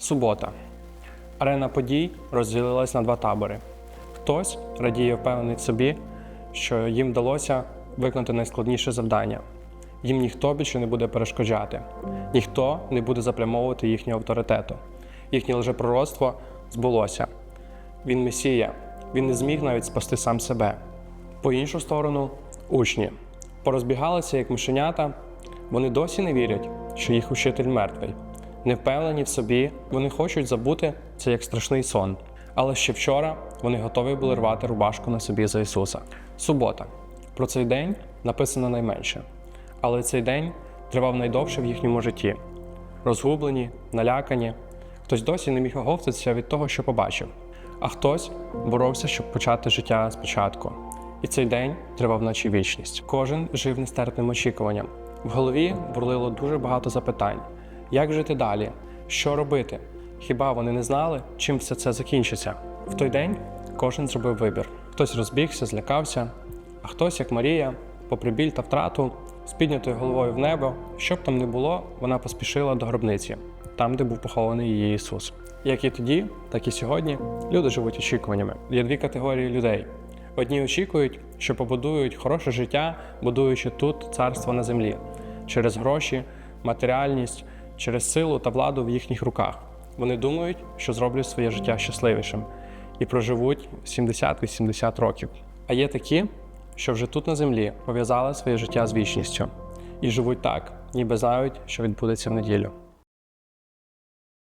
Субота. Арена подій розділилась на два табори. Хтось радіє впевнений собі, що їм вдалося виконати найскладніше завдання. Їм ніхто більше не буде перешкоджати, ніхто не буде заплямовувати їхнього авторитету. Їхнє лжепророцтво збулося. Він месія, він не зміг навіть спасти сам себе. По іншу сторону, учні порозбігалися як мишенята. Вони досі не вірять, що їх учитель мертвий. Не впевнені в собі, вони хочуть забути це як страшний сон. Але ще вчора вони готові були рвати рубашку на собі за Ісуса. Субота. Про цей день написано найменше. Але цей день тривав найдовше в їхньому житті. Розгублені, налякані. Хтось досі не міг оговтатися від того, що побачив, а хтось боровся, щоб почати життя спочатку. І цей день тривав наче вічність. Кожен жив нестерпним очікуванням. В голові бурлило дуже багато запитань: як жити далі? Що робити? Хіба вони не знали, чим все це закінчиться? В той день кожен зробив вибір. Хтось розбігся, злякався, а хтось, як Марія, попри біль та втрату, з піднятою головою в небо, що б там не було, вона поспішила до гробниці, там, де був похований її Ісус. Як і тоді, так і сьогодні люди живуть очікуваннями. Є дві категорії людей. Одні очікують, що побудують хороше життя, будуючи тут царство на землі через гроші, матеріальність, через силу та владу в їхніх руках. Вони думають, що зроблять своє життя щасливішим і проживуть 70-80 років. А є такі, що вже тут на землі пов'язали своє життя з вічністю і живуть так, ніби знають, що відбудеться в неділю.